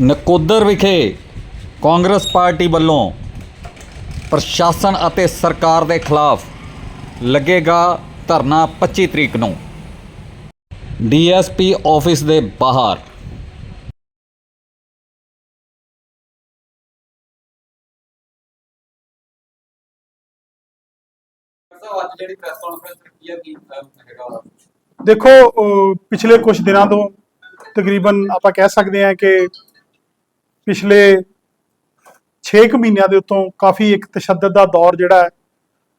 ਨਕੋਦਰ ਵਿਖੇ ਕਾਂਗਰਸ ਪਾਰਟੀ ਵੱਲੋਂ ਪ੍ਰਸ਼ਾਸਨ ਅਤੇ ਸਰਕਾਰ ਦੇ ਖਿਲਾਫ ਲੱਗੇਗਾ ਧਰਨਾ 25 ਤਰੀਕ ਨੂੰ। ਡੀਐਸਪੀ ਆਫਿਸ ਦੇ ਬਾਹਰ। ਅੱਜ ਜਿਹੜੀ ਪ੍ਰੈਸ ਕਾਨਫਰੰਸ ਰੱਖੀ ਹੈ ਕੀ ਹੈਗਾ ਦੇਖੋ ਪਿਛਲੇ ਕੁਝ ਦਿਨਾਂ ਤੋਂ ਤਕਰੀਬਨ ਆਪਾਂ ਕਹਿ ਸਕਦੇ ਹਾਂ ਕਿ ਪਿਛਲੇ 6 ਕੁ ਮਹੀਨਿਆਂ ਦੇ ਉੱਤੋਂ ਕਾਫੀ ਇੱਕ ਤਸ਼ੱਦਦ ਦਾ ਦੌਰ ਜਿਹੜਾ ਹੈ,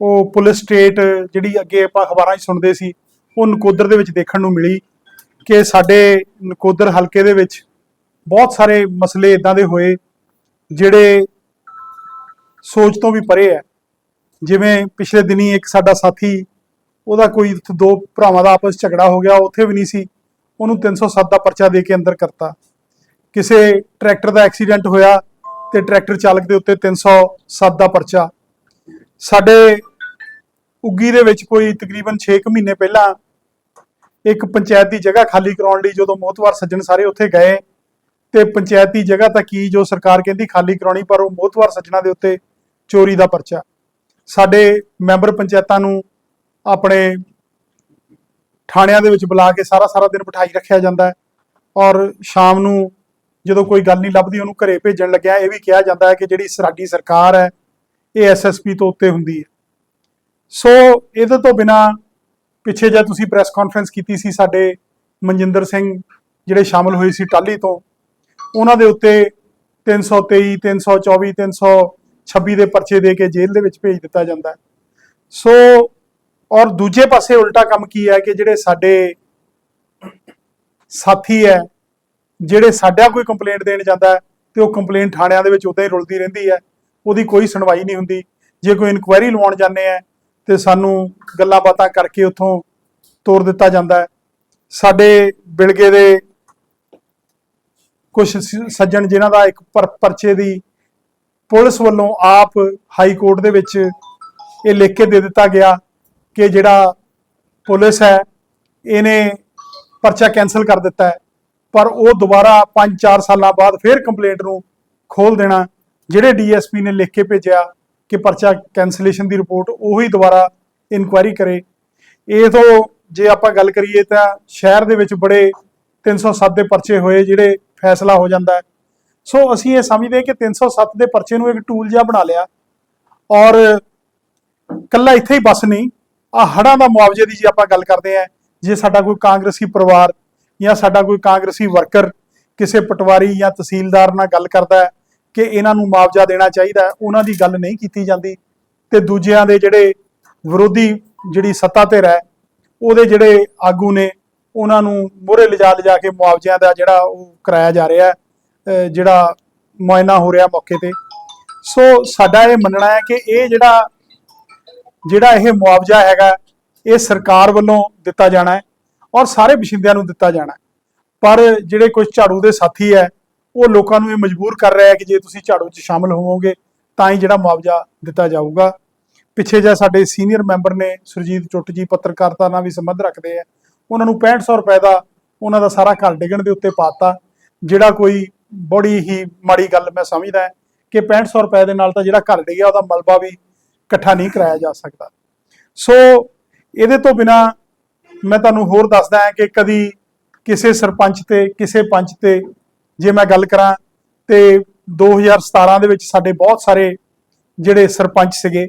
ਉਹ ਪੁਲਿਸ ਸਟੇਟ ਜਿਹੜੀ ਅੱਗੇ ਆਪਾਂ ਅਖਬਾਰਾਂ 'ਚ ਸੁਣਦੇ ਸੀ, ਉਹ ਨਕੋਦਰ ਦੇ ਵਿੱਚ ਦੇਖਣ ਨੂੰ ਮਿਲੀ ਕਿ ਸਾਡੇ ਨਕੋਦਰ ਹਲਕੇ ਦੇ ਵਿੱਚ ਬਹੁਤ ਸਾਰੇ ਮਸਲੇ ਇਦਾਂ ਦੇ ਹੋਏ ਜਿਹੜੇ ਸੋਚ ਤੋਂ ਵੀ ਪਰੇ ਹੈ। ਜਿਵੇਂ ਪਿਛਲੇ ਦਿਨੀ ਇੱਕ ਸਾਡਾ ਸਾਥੀ, ਉਹਦਾ ਕੋਈ ਦੋ ਭਰਾਵਾਂ ਦਾ ਆਪਸ ਝਗੜਾ ਹੋ ਗਿਆ ਉੱਥੇ ਵੀ ਨਹੀਂ ਸੀ, ਉਹਨੂੰ 307 ਦਾ ਪਰਚਾ ਦੇ ਕੇ ਅੰਦਰ ਕਰਤਾ। ਕਿਸੇ ਟਰੈਕਟਰ ਦਾ ਐਕਸੀਡੈਂਟ ਹੋਇਆ ਤੇ ਟਰੈਕਟਰ ਚਾਲਕ ਦੇ ਉੱਤੇ 307 ਦਾ ਪਰਚਾ। ਸਾਡੇ ਉੱਗੀ ਦੇ ਵਿੱਚ ਕੋਈ ਤਕਰੀਬਨ 6 ਕੁ ਮਹੀਨੇ ਪਹਿਲਾਂ ਇੱਕ ਪੰਚਾਇਤ ਦੀ ਜਗ੍ਹਾ ਖਾਲੀ ਕਰਾਉਣ ਲਈ ਜਦੋਂ ਮੋਹਤਵਾਰ ਸੱਜਣ ਸਾਰੇ ਉੱਥੇ ਗਏ ਤੇ ਦੀ ਜਗ੍ਹਾ ਤਾਂ ਕੀ ਜੋ ਸਰਕਾਰ ਕਹਿੰਦੀ ਖਾਲੀ ਕਰਾਉਣੀ, ਪਰ ਉਹ ਮੋਹਤਵਾਰ ਸੱਜਣਾ ਦੇ ਉੱਤੇ ਚੋਰੀ ਦਾ ਪਰਚਾ। ਸਾਡੇ ਮੈਂਬਰ ਪੰਚਾਇਤਾਂ ਨੂੰ ਆਪਣੇ ਥਾਣਿਆਂ ਦੇ ਵਿੱਚ ਬੁਲਾ ਕੇ ਸਾਰਾ ਸਾਰਾ ਦਿਨ ਬਿਠਾਈ ਰੱਖਿਆ ਜਾਂਦਾ ਹੈ ਔਰ ਸ਼ਾਮ ਨੂੰ ਜਦੋਂ ਕੋਈ ਗੱਲ ਨਹੀਂ ਲੱਭਦੀ, ਉਹਨੂੰ ਘਰੇ ਭੇਜਣ ਲੱਗਿਆ। ਇਹ ਵੀ ਕਿਹਾ ਜਾਂਦਾ ਹੈ ਕਿ ਜਿਹੜੀ ਸਾਡੀ ਸਰਕਾਰ ਹੈ, ਇਹ ਐਸਐਸਪੀ ਤੋਂ ਉੱਤੇ ਹੁੰਦੀ ਹੈ। ਸੋ ਇਹਦੇ ਤੋਂ ਬਿਨਾ ਪਿੱਛੇ ਜਦ ਤੁਸੀਂ ਪ੍ਰੈਸ ਕਾਨਫਰੰਸ ਕੀਤੀ ਸੀ ਸਾਡੇ ਮਨਜਿੰਦਰ ਸਿੰਘ, ਜਿਹੜੇ ਸ਼ਾਮਲ ਹੋਏ ਸੀ ਟਾਲੀ ਤੋਂ, ਉਹਨਾਂ ਦੇ ਉੱਤੇ 323 324 326 ਦੇ ਪਰਚੇ ਦੇ ਕੇ ਜੇਲ੍ਹ ਦੇ ਵਿੱਚ ਭੇਜ ਦਿੱਤਾ ਜਾਂਦਾ ਸੋ ਔਰ ਦੂਜੇ ਪਾਸੇ ਉਲਟਾ ਕੰਮ ਕੀ ਹੈ ਕਿ ਜਿਹੜੇ ਸਾਡੇ ਸਾਥੀ ਹੈ ਜਿਹੜੇ ਸਾਡਾ ਕੋਈ ਕੰਪਲੇਂਟ ਦੇਣ ਜਾਂਦਾ ਹੈ ਤੇ ਉਹ ਕੰਪਲੇਂਟ ਥਾਣਿਆਂ ਦੇ ਵਿੱਚ ਉਦਾਂ ਹੀ ਰੁਲਦੀ ਰਹਿੰਦੀ ਹੈ, ਉਹਦੀ ਕੋਈ ਸੁਣਵਾਈ ਨਹੀਂ ਹੁੰਦੀ। ਜੇ ਕੋਈ ਇਨਕੁਆਇਰੀ ਲਵਾਉਣ ਜਾਂਦੇ ਆ ਤੇ ਸਾਨੂੰ ਗੱਲਾਂ ਬਾਤਾਂ ਕਰਕੇ ਉੱਥੋਂ ਤੋਰ ਦਿੱਤਾ ਜਾਂਦਾ ਹੈ। ਸਾਡੇ ਬਿਲਗੇ ਦੇ ਕੁਝ ਸੱਜਣ ਜਿਨ੍ਹਾਂ ਦਾ ਇੱਕ ਪਰਚੇ ਦੀ ਪੁਲਿਸ ਵੱਲੋਂ ਆਪ ਹਾਈ ਕੋਰਟ ਦੇ ਵਿੱਚ ਇਹ ਲਿਖ ਕੇ ਦੇ ਦਿੱਤਾ ਗਿਆ ਕਿ ਜਿਹੜਾ ਪੁਲਿਸ ਹੈ, ਇਹਨੇ ਪਰਚਾ ਕੈਨਸਲ ਕਰ ਦਿੱਤਾ ਹੈ। ਪਰ ਉਹ ਦੁਬਾਰਾ 5-4 ਸਾਲਾਂ ਬਾਅਦ ਫਿਰ ਕੰਪਲੇਂਟ ਨੂੰ ਖੋਲ ਦੇਣਾ, ਜਿਹੜੇ ਡੀਐਸਪੀ ਨੇ ਲਿਖ ਕੇ ਭੇਜਿਆ ਕਿ ਪਰਚਾ ਕੈਂਸਲੇਸ਼ਨ ਦੀ ਰਿਪੋਰਟ, ਉਹੀ ਦੁਬਾਰਾ ਇਨਕੁਆਇਰੀ ਕਰੇ। ਇਹ ਤੋਂ ਜੇ ਆਪਾਂ ਗੱਲ ਕਰੀਏ ਤਾਂ ਸ਼ਹਿਰ ਦੇ ਵਿੱਚ ਬੜੇ 307 ਦੇ ਪਰਚੇ ਹੋਏ, ਜਿਹੜੇ ਫੈਸਲਾ ਹੋ ਜਾਂਦਾ ਸੋ ਅਸੀਂ ਇਹ ਸਮਝਦੇ ਹਾਂ ਕਿ 307 ਦੇ ਪਰਚੇ ਨੂੰ ਇੱਕ ਟੂਲ ਜਿਹਾ ਬਣਾ ਲਿਆ ਔਰ ਕੱਲਾ ਇੱਥੇ ਹੀ ਬਸ ਨਹੀਂ ਆ ਹੜਾਂ ਦਾ ਮੁਆਵਜ਼ੇ ਦੀ ਜੇ ਆਪਾਂ ਗੱਲ ਕਰਦੇ ਆ ਜੇ ਸਾਡਾ ਕੋਈ ਕਾਂਗਰਸੀ ਪਰਿਵਾਰ ਜਾਂ ਸਾਡਾ ਕੋਈ ਕਾਂਗਰਸੀ ਵਰਕਰ ਕਿਸੇ ਪਟਵਾਰੀ ਜਾਂ ਤਹਿਸੀਲਦਾਰ ਨਾਲ ਗੱਲ ਕਰਦਾ ਹੈ ਕਿ ਇਹਨਾਂ ਨੂੰ ਮੁਆਵਜ਼ਾ ਦੇਣਾ ਚਾਹੀਦਾ ਉਹਨਾਂ ਦੀ ਗੱਲ ਨਹੀਂ ਕੀਤੀ ਜਾਂਦੀ। ਤੇ ਦੂਜਿਆਂ ਦੇ ਜਿਹੜੇ ਵਿਰੋਧੀ ਜਿਹੜੀ ਸੱਤਾ ਧਿਰ ਹੈ, ਉਹਦੇ ਜਿਹੜੇ ਆਗੂ ਨੇ, ਉਹਨਾਂ ਨੂੰ ਮੋਹਰੇ ਲਿਜਾ ਲਿਜਾ ਕੇ ਮੁਆਵਜ਼ਿਆਂ ਦਾ ਜਿਹੜਾ ਉਹ ਕਰਾਇਆ ਜਾ ਰਿਹਾ ਜਿਹੜਾ ਮੁਆਇਨਾ ਹੋ ਰਿਹਾ ਮੌਕੇ ਤੇ। ਸੋ ਸਾਡਾ ਇਹ ਮੰਨਣਾ ਹੈ ਕਿ ਇਹ ਜਿਹੜਾ ਜਿਹੜਾ ਇਹ ਮੁਆਵਜ਼ਾ ਹੈਗਾ, ਇਹ ਸਰਕਾਰ ਵੱਲੋਂ ਦਿੱਤਾ ਜਾਣਾ ਹੈ। ਔਰ ਸਾਰੇ ਵਸਿੰਦਿਆਂ ਨੂੰ ਦਿੱਤਾ ਜਾਣਾ ਪਰ ਜਿਹੜੇ ਕੁਝ ਝਾੜੂ ਦੇ ਸਾਥੀ ਹੈ, ਉਹ ਲੋਕਾਂ ਨੂੰ ਇਹ ਮਜਬੂਰ ਕਰ ਰਿਹਾ ਹੈ ਕਿ ਜੇ ਤੁਸੀਂ ਝਾੜੂ 'ਚ ਸ਼ਾਮਲ ਹੋਵੋਗੇ, ਤਾਂ ਹੀ ਜਿਹੜਾ ਮੁਆਵਜ਼ਾ ਦਿੱਤਾ ਜਾਊਗਾ। ਪਿੱਛੇ ਜਿਹਾ ਸਾਡੇ ਸੀਨੀਅਰ ਮੈਂਬਰ ਨੇ ਸੁਰਜੀਤ ਚੁੱਟ ਜੀ, ਪੱਤਰਕਾਰਤਾ ਨਾਲ ਵੀ ਸੰਬੰਧ ਰੱਖਦੇ ਆ। ਉਹਨਾਂ ਨੂੰ 6500 ਰੁਪਏ ਦਾ ਉਹਨਾਂ ਦਾ ਸਾਰਾ ਘਰ ਡਿੱਗਣ ਦੇ ਉੱਤੇ ਪਾਤਾ ਜਿਹੜਾ ਕੋਈ ਬੜੀ ਹੀ ਮਾੜੀ ਗੱਲ ਮੈਂ ਸਮਝਦਾ ਕਿ 6500 ਰੁਪਏ ਦੇ ਨਾਲ ਤਾਂ ਜਿਹੜਾ ਘਰ ਡਿੱਗਿਆ, ਉਹਦਾ ਮਲਬਾ ਵੀ ਇਕੱਠਾ ਨਹੀਂ ਕਰਾਇਆ ਜਾ ਸਕਦਾ। ਸੋ ਇਹਦੇ ਤੋਂ ਬਿਨਾ ਮੈਂ ਤੁਹਾਨੂੰ ਹੋਰ ਦੱਸਦਾ ਹਾਂ ਕਿ ਕਦੀ ਕਿਸੇ ਸਰਪੰਚ ਤੇ, ਕਿਸੇ ਪੰਚ ਤੇ ਜੇ ਮੈਂ ਗੱਲ ਕਰਾਂ ਤੇ 2017 ਦੇ ਵਿੱਚ ਸਾਡੇ ਬਹੁਤ ਸਾਰੇ ਜਿਹੜੇ ਸਰਪੰਚ ਸੀਗੇ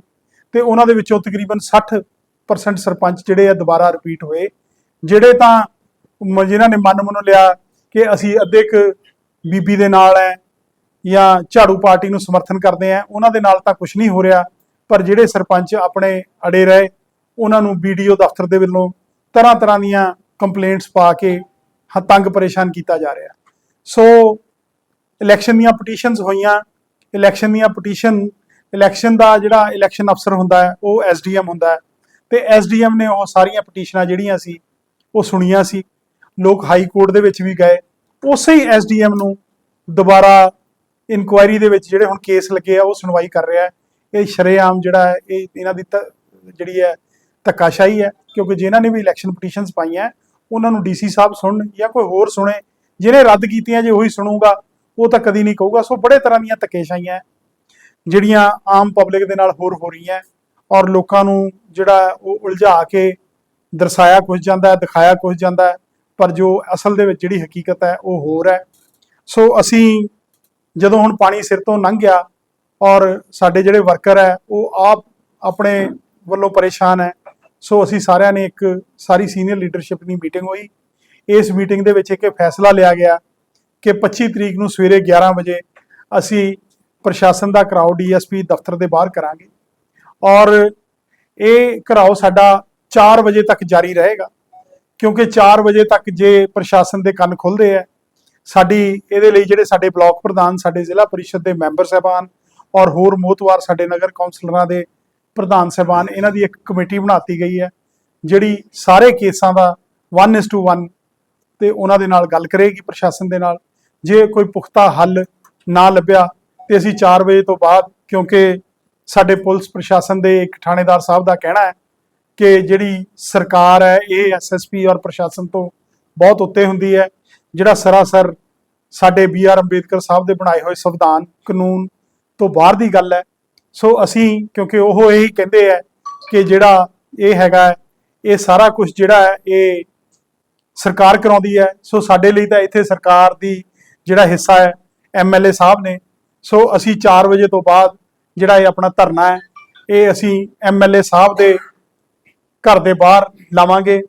ਤੇ ਉਹਨਾਂ ਦੇ ਵਿੱਚੋਂ ਤਕਰੀਬਨ 60% ਸਰਪੰਚ ਜਿਹੜੇ ਆ ਦੁਬਾਰਾ ਰਿਪੀਟ ਹੋਏ, ਜਿਹੜੇ ਤਾਂ ਮ- ਜਿਨ੍ਹਾਂ ਨੇ ਮਨ ਮਨੋਂ ਲਿਆ ਕਿ ਅਸੀਂ ਅੱਧੇ ਕੁ ਬੀਬੀ ਦੇ ਨਾਲ ਹੈ ਜਾਂ ਝਾੜੂ ਪਾਰਟੀ ਨੂੰ ਸਮਰਥਨ ਕਰਦੇ ਆ ਉਹਨਾਂ ਦੇ ਨਾਲ ਤਾਂ ਕੁਝ ਨਹੀਂ ਹੋ ਰਿਹਾ, ਪਰ ਜਿਹੜੇ ਸਰਪੰਚ ਆਪਣੇ ਅੜੇ ਰਹੇ, ਉਹਨਾਂ ਨੂੰ ਵੀਡੀਓ ਦਫ਼ਤਰ ਦੇ ਵੱਲੋਂ ਤਰ੍ਹਾਂ ਤਰ੍ਹਾਂ ਦੀਆਂ ਕੰਪਲੇਂਟਸ ਪਾ ਕੇ ਤੰਗ ਪਰੇਸ਼ਾਨ ਕੀਤਾ ਜਾ ਰਿਹਾ। ਸੋ ਇਲੈਕਸ਼ਨ ਦੀਆਂ ਪਟੀਸ਼ਨਸ ਹੋਈਆਂ। ਇਲੈਕਸ਼ਨ ਦੀਆਂ ਪਟੀਸ਼ਨ ਇਲੈਕਸ਼ਨ ਦਾ ਜਿਹੜਾ ਇਲੈਕਸ਼ਨ ਅਫਸਰ ਹੁੰਦਾ ਹੈ, ਉਹ ਐਸਡੀਐਮ ਹੁੰਦਾ ਹੈ। ਤੇ ਐਸਡੀਐਮ ਨੇ ਉਹ ਸਾਰੀਆਂ ਪਟੀਸ਼ਨਾਂ ਜਿਹੜੀਆਂ ਸੀ, ਉਹ ਸੁਣੀਆਂ ਸੀ। ਲੋਕ ਹਾਈ ਕੋਰਟ ਦੇ ਵਿੱਚ ਵੀ ਗਏ। ਉਸੇ ਹੀ ਐਸਡੀਐਮ ਨੂੰ ਦੁਬਾਰਾ ਇਨਕੁਆਇਰੀ ਦੇ ਵਿੱਚ ਜਿਹੜੇ ਹੁਣ ਕੇਸ ਲੱਗੇ ਆ, ਉਹ ਸੁਣਵਾਈ ਕਰ ਰਿਹਾ ਹੈ। ਇਹ ਸ਼ਰੇਆਮ ਜਿਹੜਾ ਹੈ, ਇਹ ਇਹਨਾਂ ਦੀ ਧ- ਜਿਹੜੀ ਹੈ ਧੱਕਾਸ਼ਾਹੀ ਹੈ ਕਿਉਂਕਿ ਜਿਨ੍ਹਾਂ ਨੇ ਵੀ ਇਲੈਕਸ਼ਨ ਪਟੀਸ਼ਨਸ ਪਾਈਆਂ ਉਹਨਾਂ ਨੂੰ ਡੀਸੀ ਸਾਹਿਬ ਸੁਣਨ ਜਾਂ ਕੋਈ ਹੋਰ ਸੁਣੇ ਜਿਹਨੇ ਰੱਦ ਕੀਤੀਆਂ ਜੇ ਉਹੀ ਸੁਣੂਗਾ ਉਹ ਤਾਂ ਕਦੀ ਨਹੀਂ ਕਹੂਗਾ। ਸੋ ਬੜੇ ਤਰ੍ਹਾਂ ਦੀਆਂ ਧੱਕੇਸ਼ਾਹੀਆਂ ਹੈ, ਜਿਹੜੀਆਂ ਆਮ ਪਬਲਿਕ ਦੇ ਨਾਲ ਹੋਰ ਹੋ ਰਹੀਆਂ ਔਰ ਲੋਕਾਂ ਨੂੰ ਜਿਹੜਾ ਉਹ ਉਲਝਾ ਕੇ ਦਰਸਾਇਆ ਕੁਝ ਜਾਂਦਾ ਹੈ ਦਿਖਾਇਆ ਕੁਝ ਜਾਂਦਾ ਹੈ ਪਰ ਜੋ ਅਸਲ ਦੇ ਵਿੱਚ ਜਿਹੜੀ ਹਕੀਕਤ ਹੈ ਉਹ ਹੋਰ ਹੈ। ਸੋ ਅਸੀਂ ਜਦੋਂ ਹੁਣ ਪਾਣੀ ਸਿਰ ਤੋਂ ਲੰਘ ਗਿਆ ਔਰ ਸਾਡੇ ਜਿਹੜੇ ਵਰਕਰ ਹੈ ਉਹ ਆਪ ਆਪਣੇ ਵੱਲੋਂ ਪਰੇਸ਼ਾਨ ਹੈ ਸੋ ਅਸੀਂ ਸਾਰਿਆਂ ਨੇ ਇੱਕ ਸਾਰੀ ਸੀਨੀਅਰ ਲੀਡਰਸ਼ਿਪ ਦੀ ਮੀਟਿੰਗ ਹੋਈ। ਇਸ ਮੀਟਿੰਗ ਦੇ ਵਿੱਚ ਇੱਕ ਇਹ ਫੈਸਲਾ ਲਿਆ ਗਿਆ ਕਿ 25 ਤਰੀਕ ਨੂੰ ਸਵੇਰੇ 11 ਵਜੇ ਅਸੀਂ ਪ੍ਰਸ਼ਾਸਨ ਦਾ ਘਰਾਓ ਡੀਐਸਪੀ ਦਫ਼ਤਰ ਦੇ ਬਾਹਰ ਕਰਾਂਗੇ ਔਰ ਇਹ ਘਰਾਓ ਸਾਡਾ 4 ਵਜੇ ਤੱਕ ਜਾਰੀ ਰਹੇਗਾ, ਕਿਉਂਕਿ 4 ਵਜੇ ਤੱਕ ਜੇ ਪ੍ਰਸ਼ਾਸਨ ਦੇ ਕੰਨ ਖੁੱਲਦੇ ਆ, ਸਾਡੀ ਇਹਦੇ ਲਈ ਜਿਹੜੇ ਸਾਡੇ ਬਲਾਕ ਪ੍ਰਧਾਨ, ਸਾਡੇ ਜ਼ਿਲ੍ਹਾ ਪਰਿਸ਼ਦ ਦੇ ਮੈਂਬਰ ਸਹਿਬਾਨ ਔਰ ਹੋਰ ਮੋਤਵਾਰ ਸਾਡੇ ਨਗਰ ਕੌਂਸਲਰਾਂ ਦੇ ਪ੍ਰਧਾਨ ਸਹਿਬਾਨ ਇਹਨਾਂ ਦੀ ਇੱਕ ਕਮੇਟੀ ਬਣਾਤੀ ਗਈ ਹੈ, ਜਿਹੜੀ ਸਾਰੇ ਕੇਸਾਂ ਦਾ 1:1 ਤੇ ਉਹਨਾਂ ਦੇ ਨਾਲ ਗੱਲ ਕਰੇਗੀ ਪ੍ਰਸ਼ਾਸਨ ਦੇ ਨਾਲ। ਜੇ ਕੋਈ ਪੁਖਤਾ ਹੱਲ ਨਾ ਲੱਭਿਆ ਤੇ ਅਸੀਂ 4 ਵਜੇ ਤੋਂ ਬਾਅਦ, ਕਿਉਂਕਿ ਸਾਡੇ ਪੁਲਿਸ ਪ੍ਰਸ਼ਾਸਨ ਦੇ ਇੱਕ ਥਾਣੇਦਾਰ ਸਾਹਿਬ ਦਾ ਕਹਿਣਾ ਹੈ ਕਿ ਜਿਹੜੀ ਸਰਕਾਰ ਹੈ, ਇਹ ਐਸਐਸਪੀ ਔਰ ਪ੍ਰਸ਼ਾਸਨ ਤੋਂ ਬਹੁਤ ਉੱਤੇ ਹੁੰਦੀ ਹੈ, ਜਿਹੜਾ ਸਰਾਸਰ ਸਾਡੇ ਬੀ ਆਰ ਅੰਬੇਦਕਰ ਸਾਹਿਬ ਦੇ ਬਣਾਏ ਹੋਏ ਸੰਵਿਧਾਨ ਕਾਨੂੰਨ ਤੋਂ ਬਾਹਰ ਦੀ ਗੱਲ ਹੈ ਸੋ ਅਸੀਂ, ਕਿਉਂਕਿ ਉਹ ਇਹੀ ਕਹਿੰਦੇ ਆ ਕਿ ਜਿਹੜਾ ਇਹ ਹੈਗਾ ਇਹ ਸਾਰਾ ਕੁਝ ਜਿਹੜਾ ਹੈ, ਇਹ ਸਰਕਾਰ ਕਰਾਉਂਦੀ ਹੈ। ਸੋ ਸਾਡੇ ਲਈ ਤਾਂ ਇੱਥੇ ਸਰਕਾਰ ਦੀ ਜਿਹੜਾ ਹਿੱਸਾ ਹੈ ਐਮਐਲਏ ਸਾਹਿਬ ਨੇ। ਸੋ ਅਸੀਂ 4 ਵਜੇ ਤੋਂ ਬਾਅਦ ਜਿਹੜਾ ਇਹ ਆਪਣਾ ਧਰਨਾ ਹੈ, ਇਹ ਅਸੀਂ ਐਮਐਲਏ ਸਾਹਿਬ ਦੇ ਘਰ ਦੇ ਬਾਹਰ ਲਾਵਾਂਗੇ।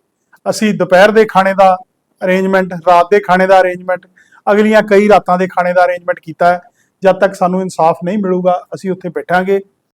ਅਸੀਂ ਦੁਪਹਿਰ ਦੇ ਖਾਣੇ ਦਾ ਅਰੇਂਜਮੈਂਟ ਰਾਤ ਦੇ ਖਾਣੇ ਦਾ ਅਰੇਂਜਮੈਂਟ ਅਗਲੀਆਂ ਕਈ ਰਾਤਾਂ ਦੇ ਖਾਣੇ ਦਾ ਅਰੇਂਜਮੈਂਟ ਕੀਤਾ ਹੈ। ਜਦ ਤੱਕ ਸਾਨੂੰ ਇਨਸਾਫ ਨਹੀਂ ਮਿਲੂਗਾ ਅਸੀਂ ਉੱਥੇ ਬੈਠਾਂਗੇ।